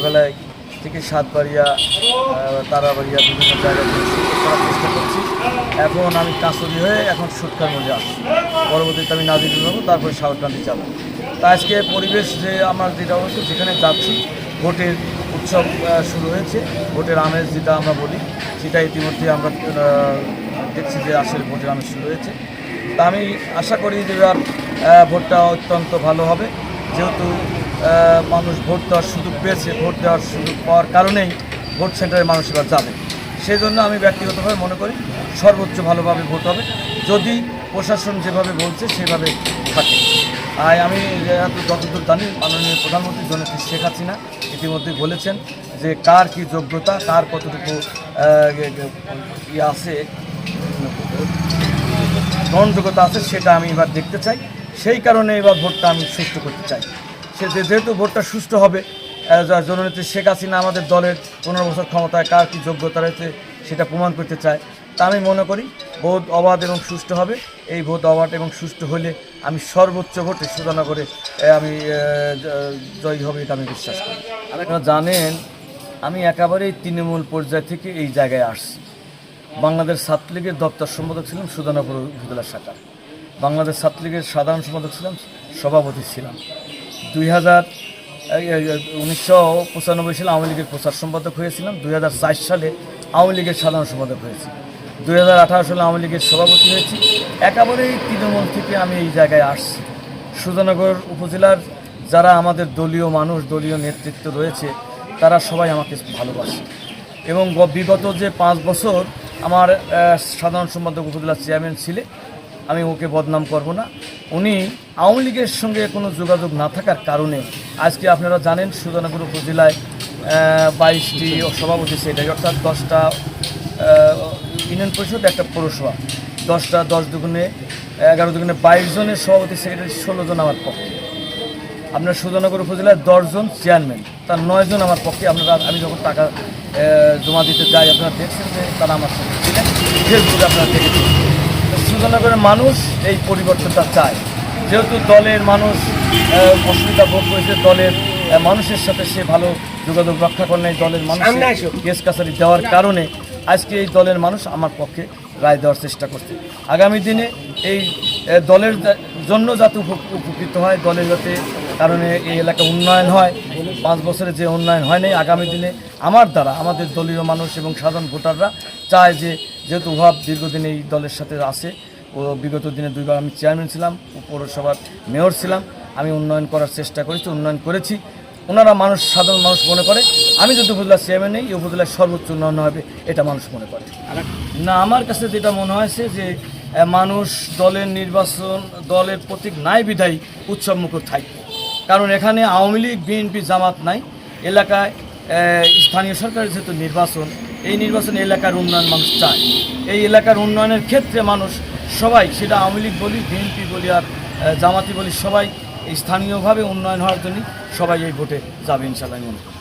দুপুরবেলায় থেকে সাতবাড়িয়া তারাবাড়িয়া বিভিন্ন জায়গায় চেষ্টা করছি। এখন আমি কাঁচুরি হয়ে এখন সুটকার মধ্যে আসছি। পরবর্তীতে আমি নাজির হব, তারপরে সাগরকান্দি যাব। তা আজকে পরিবেশ যে আমার যেটা হচ্ছে যেখানে যাচ্ছি, ভোটের উৎসব শুরু হয়েছে। ভোটের আমেজ যেটা আমরা বলি, সেটা ইতিমধ্যে আমরা দেখছি যে আসলে ভোটের আমেজ শুরু হয়েছে। তা আমি আশা করি যে ভোটটা অত্যন্ত ভালো হবে। যেহেতু মানুষ ভোট দেওয়ার সুযোগ পেয়েছে, ভোট দেওয়ার সুযোগ পাওয়ার কারণেই ভোট সেন্টারে মানুষ এবার যাবে। সেই জন্য আমি ব্যক্তিগতভাবে মনে করি সর্বোচ্চ ভালোভাবে ভোট হবে। যদি প্রশাসন যেভাবে বলছে, সেভাবে থাকে। আর আমি যতদূর জানি, মাননীয় প্রধানমন্ত্রী জননেত্রী শেখ হাসিনা ইতিমধ্যে বলেছেন যে কার কি যোগ্যতা, কার কতটুকু ইয়ে আছে, গ্রহণযোগ্যতা আছে, সেটা আমি এবার দেখতে চাই। সেই কারণে এবার ভোটটা আমি সুষ্ঠু করতে চাই। সে যেহেতু ভোটটা সুষ্ঠু হবে জননেত্রী শেখ হাসিনা আমাদের দলের পনেরো বছর ক্ষমতায় কার কী যোগ্যতা রয়েছে সেটা প্রমাণ করতে চায়। তা আমি মনে করি ভোট অবাধ এবং সুষ্ঠু হবে। এই ভোট অবাধ এবং সুষ্ঠু হলে আমি সর্বোচ্চ ভোটে সুধানগরে আমি জয়ী হবে এটা আমি বিশ্বাস করি। আপনারা জানেন, আমি একেবারেই তৃণমূল পর্যায় থেকে এই জায়গায় আসছি। বাংলাদেশ ছাত্রলীগের দপ্তর সম্পাদক ছিলাম সুধানগর উপজেলা শাখার। বাংলাদেশ ছাত্রলীগের সাধারণ সম্পাদক ছিলাম, সভাপতি ছিলাম। দুই হাজার উনিশশো পঁচানব্বই সালে আওয়ামী লীগের প্রচার সম্পাদক হয়েছিলাম। দুই হাজার চার সালে আওয়ামী লীগের সাধারণ সম্পাদক হয়েছি। দুই হাজার আঠারো সালে আওয়ামী লীগের সভাপতি হয়েছি। একেবারেই তৃণমূল থেকে আমি এই জায়গায় আসছি। সুধানগর উপজেলার যারা আমাদের দলীয় মানুষ, দলীয় নেতৃত্ব রয়েছে, তারা সবাই আমাকে ভালোবাসে। এবং বিগত যে পাঁচ বছর আমার সাধারণ সম্পাদক উপজেলার চেয়ারম্যান ছিলে আমি ওকে বদনাম করব না। উনি আওয়ামী লীগের সঙ্গে কোনো যোগাযোগ না থাকার কারণে আজকে আপনারা জানেন সুধানগর উপজেলায় বাইশটি সভাপতি সেটাই, অর্থাৎ দশটা ইউনিয়ন পরিষদ, একটা পৌরসভা। দশটা, দশ দুগুণে, এগারো দুগুণে বাইশ জনের সভাপতি সেক্রেটারি, ষোলো জন আমার পক্ষে। আপনার সুধানগর উপজেলায় দশজন চেয়ারম্যান, তার নয়জন আমার পক্ষে। আপনারা, আমি যখন টাকা জমা দিতে যাই, আপনারা দেখছেন যে তারা আমার সঙ্গে ছিলেন। ফেসবুকে আপনারা দেখেছেন। তো সুধানগরের মানুষ এই পরিবর্তনটা চায়। যেহেতু দলের মানুষ অসুবিধা ভোগ করেছে দলের মানুষের সাথে সে ভালো যোগাযোগ রক্ষা করে নাই দলের মানুষ কেস কাছারি দেওয়ার কারণে আজকে এই দলের মানুষ আমার পক্ষে রায় দেওয়ার চেষ্টা করছে। আগামী দিনে এই দলের জন্য যাতে উপকৃত হয় দলের যাতে কারণে এই এলাকা উন্নয়ন হয় পাঁচ বছরে যে উন্নয়ন হয়নি আগামী দিনে আমার দ্বারা আমাদের দলীয় মানুষ এবং সাধারণ ভোটাররা চায় যে যেহেতু উহাব দীর্ঘদিন এই দলের সাথে আছে, ও বিগত দিনে দুইবার আমি চেয়ারম্যান ছিলাম, পৌরসভার মেয়র ছিলাম। আমি উন্নয়ন করার চেষ্টা করেছি, উন্নয়ন করেছি। ওনারা মানুষ, সাধারণ মানুষ মনে করে। আমি যদি উপজেলার চেয়ারম্যান নেই উপজেলার সর্বোচ্চ উন্নয়ন হবে, এটা মানুষ মনে করে। না, আমার কাছে যেটা মনে হয়েছে যে মানুষ দলের নির্বাচন, দলের প্রতীক নাই বিধায়ী উৎসব মুখর থাকবে। কারণ এখানে আওয়ামী লীগ, বিএনপি জামাত নাই। এলাকায় স্থানীয় সরকারের যেহেতু নির্বাচন, এই নির্বাচন এলাকার উন্নয়ন মানুষ চায় এই এলাকার উন্নয়নের ক্ষেত্রে মানুষ সবাই, সেটা আওয়ামী লীগ বলি, বিএনপি বলি আর জামাতি বলি, সবাই স্থানীয়ভাবে উন্নয়ন হওয়ার জন্য সবাই এই ভোটে যাবে ইনশাল্লাহ মনে।